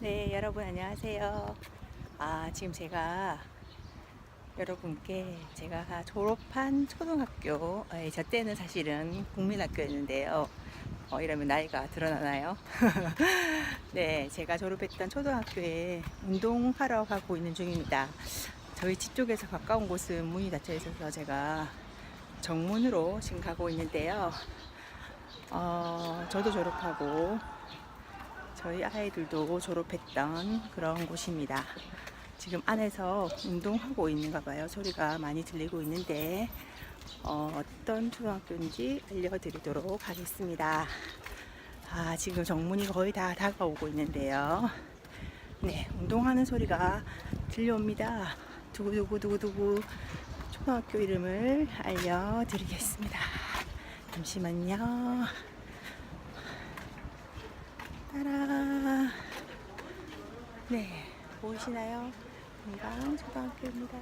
네, 여러분 안녕하세요. 아, 지금 제가 여러분께 제가 졸업한 초등학교, 에, 저 때는 사실은 국민학교였는데요. 어, 이러면 나이가 드러나나요? 네, 제가 졸업했던 초등학교에 운동하러 가고 있는 중입니다. 저희 집 쪽에서 가까운 곳은 문이 닫혀 있어서 제가 정문으로 지금 가고 있는데요. 어, 저도 졸업하고 저희 아이들도 졸업했던 그런 곳입니다. 지금 안에서 운동하고 있는가 봐요. 소리가 많이 들리고 있는데 어, 떤 초등학교인지 알려드리도록 하겠습니다. 아, 지금 정문이 거의 다 다가오고 있는데요. 네, 운동하는 소리가 들려옵니다. 두구두구두구두구 초등학교 이름을 알려드리겠습니다. 잠시만요. 따라. 네, 보이시나요? 건강 초등학교입니다.